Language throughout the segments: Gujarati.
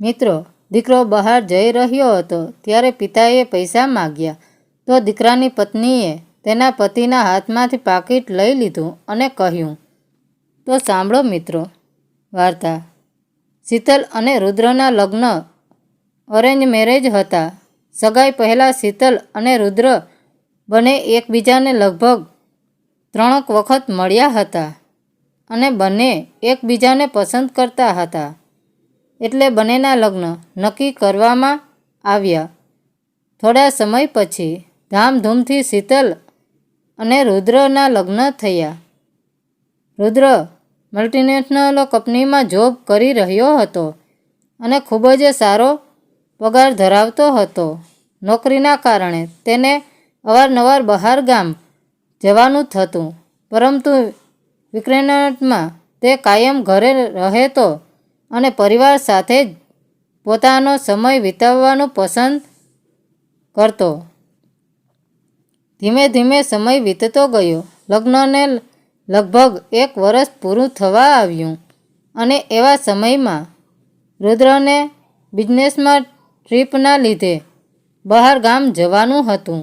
મિત્રો, દીકરો બહાર જઈ રહ્યો હતો ત્યારે પિતાએ પૈસા માગ્યા. તો દીકરાની પત્નીએ તેના પતિના હાથમાંથી પાકીટ લઈ લીધું અને કહ્યું, તો સાંભળો મિત્રો, વાર્તા. શીતલ અને રુદ્રના લગ્ન અરેન્જ મેરેજ હતા. સગાઈ પહેલાં શીતલ અને રુદ્ર બંને એકબીજાને લગભગ ત્રણક વખત મળ્યા હતા અને બંને એકબીજાને પસંદ કરતા હતા. એટલે બંનેના લગ્ન નક્કી કરવામાં આવ્યા. થોડા સમય પછી ધામધૂમથી શીતલ અને રુદ્રના લગ્ન થયા. રુદ્ર મલ્ટીનેશનલ કંપનીમાં જોબ કરી રહ્યો હતો અને ખૂબ જ સારો પગાર ધરાવતો હતો. નોકરીના કારણે તેને અવારનવાર બહાર ગામ જવાનું થતું, પરંતુ વિક્રેનટમાં તે કાયમ ઘરે રહેતો અને પરિવાર સાથે જ પોતાનો સમય વિતાવવાનું પસંદ કરતો. ધીમે ધીમે સમય વીતતો ગયો. લગ્નને લગભગ એક વર્ષ પૂરું થવા આવ્યું અને એવા સમયમાં રુદ્રને બિઝનેસમાં ટ્રીપના લીધે બહાર ગામ જવાનું હતું.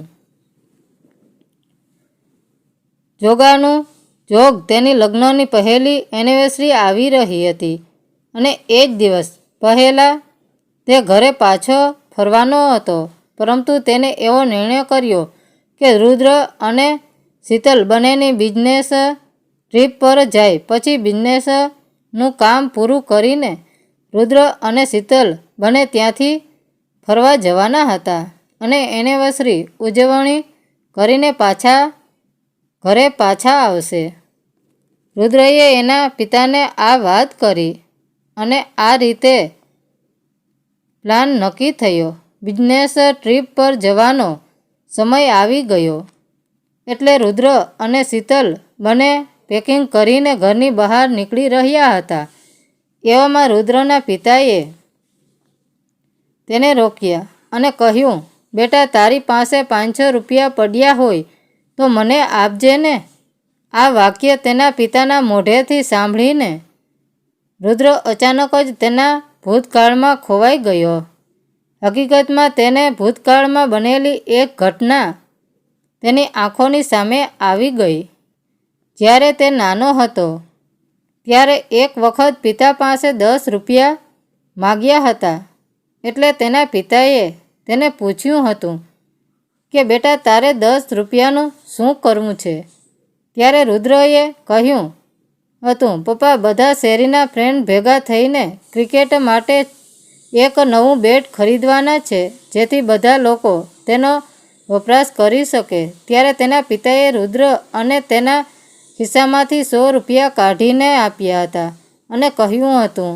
જોગાનું જોગ તેની લગ્નની પહેલી એનિવર્સરી આવી રહી હતી. અને એક દિવસ પહેલાં તે ઘરે પાછો ફરવાનો હતો, પરંતુ તેને એવો નિર્ણય કર્યો કે રુદ્ર અને શીતલ બંનેની બિઝનેસ ટ્રીપ પર જાય. પછી બિઝનેસનું કામ પૂરું કરીને રુદ્ર અને શીતલ બંને ત્યાંથી ફરવા જવાના હતા અને એનિવર્સરી ઉજવણી કરીને પાછા ઘરે પાછા આવશે. રુદ્રએ એના પિતાને આ વાત કરી અને આ રીતે પ્લાન નક્કી થયો. બિઝનેસ ટ્રીપ પર જવાનો સમય આવી ગયો. એટલે રુદ્ર અને શીતલ બંને પેકિંગ કરીને ઘરની બહાર નીકળી રહ્યા હતા. એવામાં રુદ્રના પિતાએ તેને રોક્યા અને કહ્યું, બેટા, તારી પાસે પાંચસો રૂપિયા પડ્યા હોય તો મને આપજે ને. આ વાક્ય તેના પિતાના મોઢેથી સાંભળીને રુદ્ર અચાનક જ તેના ભૂતકાળમાં ખોવાઈ ગયો. હકીકતમાં તેને ભૂતકાળમાં બનેલી એક ઘટના તેની આંખોની સામે આવી ગઈ. જ્યારે તે નાનો હતો, ત્યારે એક વખત પિતા પાસે દસ રૂપિયા માગ્યા હતા. એટલે તેના પિતાએ તેને પૂછ્યું હતું કે, બેટા, તારે દસ રૂપિયાનું શું કરવું છે? ત્યારે રુદ્રએ કહ્યું હતું. પપ્પા, બધા શેરીના ફ્રેન્ડ ભેગા થઈને ક્રિકેટ માટે એક નવું બેટ ખરીદવાના છે, જેથી બધા લોકો તેનો વપરાશ કરી શકે. ત્યારે તેના પિતાએ રુદ્ર અને તેના ખિસ્સામાંથી સો રૂપિયા કાઢીને આપ્યા હતા અને કહ્યું હતું,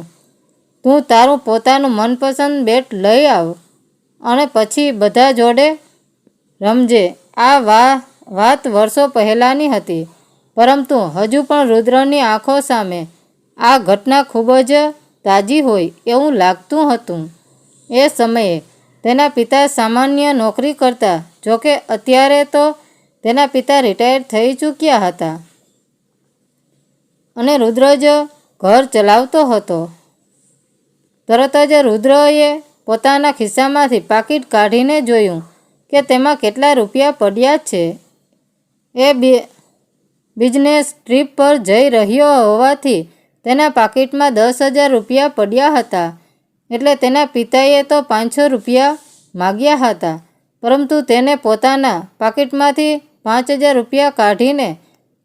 તું તારું પોતાનું મનપસંદ બેટ લઈ આવ અને પછી બધા જોડે રમજે. આ વાત વર્ષો પહેલાંની હતી. પરંતુ હજુ પણ રુદ્રની આંખો સામે આ ઘટના ખૂબ જ તાજી હોય એવું લાગતું હતું. એ સમયે તેના પિતા સામાન્ય નોકરી કરતા, જોકે અત્યારે તો તેના પિતા રિટાયર થઈ ચૂક્યા હતા. અને રુદ્ર જ ઘર ચલાવતો હતો. તરત જ રુદ્રએ પોતાના ખિસ્સામાંથી પાકીટ કાઢીને જોયું કે તેમાં કેટલા રૂપિયા પડ્યા છે. એ બે બિઝનેસ ટ્રીપ પર જઈ રહ્યો હોવાથી તેના પાકીટમાં દસ હજાર રૂપિયા પડ્યા હતા. એટલે તેના પિતાએ તો પાંચસો રૂપિયા માગ્યા હતા. પરંતુ તેને પોતાના પાકીટમાંથી પાંચ હજાર રૂપિયા કાઢીને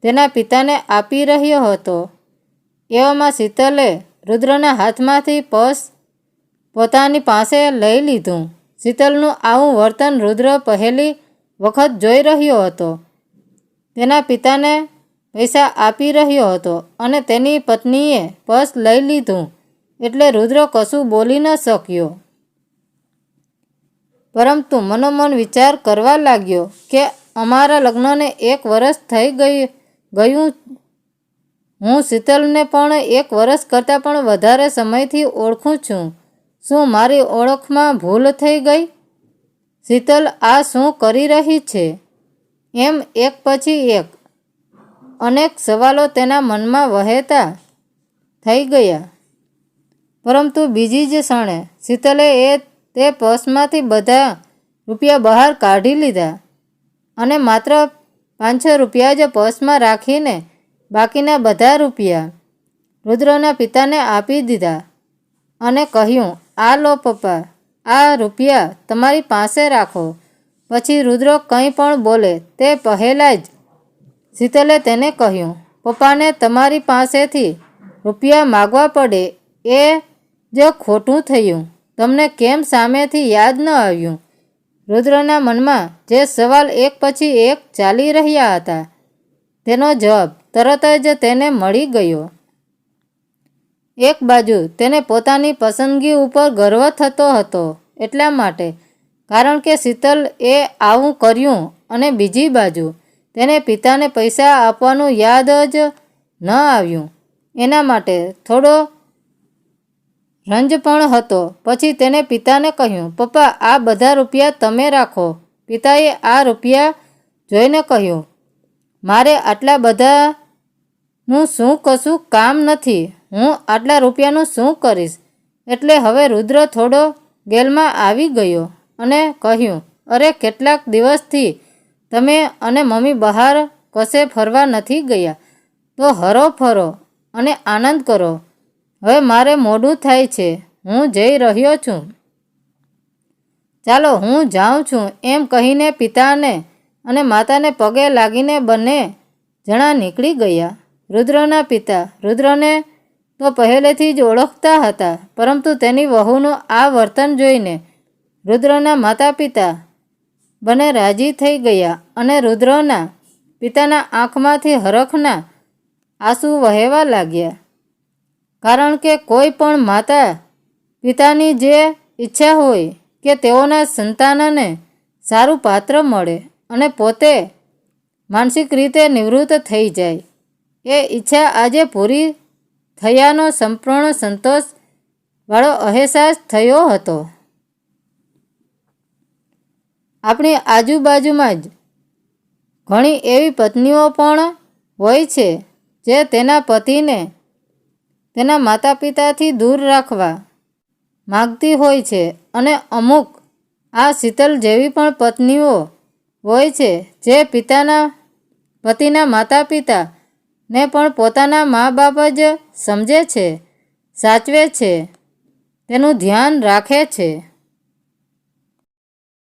તેના પિતાને આપી રહ્યો હતો. એવામાં શીતલે રુદ્રના હાથમાંથી પર્સ પોતાની પાસે લઈ લીધું. શીતલનું આવું વર્તન રુદ્ર પહેલી વખત જોઈ રહ્યો હતો. તેના પિતાને પૈસા આપી રહ્યો હતો અને તેની પત્નીએ પર્સ લઈ લીધું એટલે રુદ્ર કશું બોલી ન શક્યો. પરંતુ મનોમન વિચાર કરવા લાગ્યો કે અમારા લગ્નને એક વર્ષ થઈ ગઈ, ગયું. હું શીતલને પણ એક વર્ષ કરતાં પણ વધારે સમયથી ઓળખું છું. શું મારી ઓળખમાં ભૂલ થઈ ગઈ? શીતલ આ શું કરી રહી છે? એમ એક પછી એક અનેક સવાલો તેના મનમાં વહેતા થઈ ગયા. પરંતુ બીજી જ ક્ષણે શીતલે એ તે પર્સમાંથી બધા રૂપિયા બહાર કાઢી લીધા અને માત્ર પાંચસો રૂપિયા જ પર્સમાં રાખીને બાકીના બધા રૂપિયા રુદ્રના પિતાને આપી દીધા અને કહ્યું, આ લો પપ્પા, આ રૂપિયા તમારી પાસે રાખો. પછી રુદ્ર કંઈ પણ બોલે તે પહેલાં જ શીતલે તેને કહ્યું, પપ્પાને તમારી પાસેથી રૂપિયા માગવા પડે એ જ ખોટું થયું. તમને કેમ સામેથી યાદ ન આવ્યું? રુદ્રના મનમાં જે સવાલ એક પછી એક ચાલી રહ્યા હતા, તેનો જવાબ તરત જ તેને મળી ગયો. એક બાજુ તેને પોતાની પસંદગી ઉપર ગર્વ થતો હતો એટલા માટે, કારણ કે શીતલ એ આવું કર્યું અને બીજી બાજુ તેને પિતાને પૈસા આપવાનું યાદ જ ન આવ્યું. એના માટે થોડો રંજ પણ હતો. પછી તેને પિતાને કહ્યું, પપ્પા, આ બધા રૂપિયા તમે રાખો. પિતાએ આ રૂપિયા જોઈને કહ્યું, મારે આટલા બધા હું શું કશું કામ નથી. હું આટલા રૂપિયાનું શું કરીશ? એટલે હવે રુદ્ર થોડો ગેલમાં આવી ગયો અને કહ્યું, અરે, કેટલાક દિવસથી તમે અને મમ્મી બહાર કશે ફરવા નથી ગયા. તો હરો ફરો અને આનંદ કરો. હવે મારે મોડું થાય છે. હું જઈ રહ્યો છું. ચાલો, હું જાઉં છું. એમ કહીને પિતાને અને માતાને પગે લાગીને બંને જણા નીકળી ગયા. રુદ્રના પિતા. રુદ્રને તો પહેલેથી જ ઓળખતા હતા, પરંતુ તેની વહુનું આ વર્તન જોઈને રુદ્રના માતા પિતા બંને રાજી થઈ ગયા અને રુદ્રના પિતાના આંખમાંથી હરખના આંસુ વહેવા લાગ્યા. કારણ કે કોઈ પણ માતા પિતાની જે ઈચ્છા હોય કે તેઓના સંતાનને સારું પાત્ર મળે અને પોતે માનસિક રીતે નિવૃત્ત થઈ જાય, એ ઈચ્છા આજે પૂરી થયાનો સંપૂર્ણ સંતોષ વાળો અહેસાસ થયો હતો. આપણી આજુબાજુમાં જ ઘણી એવી પત્નીઓ પણ હોય છે જે તેના પતિને તેના માતા પિતાથી દૂર રાખવા માગતી હોય છે અને અમુક આ શીતલ જેવી પણ પત્નીઓ હોય છે જે પિતાના પતિના માતા પિતા ને પણ પોતાના મા બાપ જ સમજે છે, સાચવે છે, તેનું ધ્યાન રાખે છે.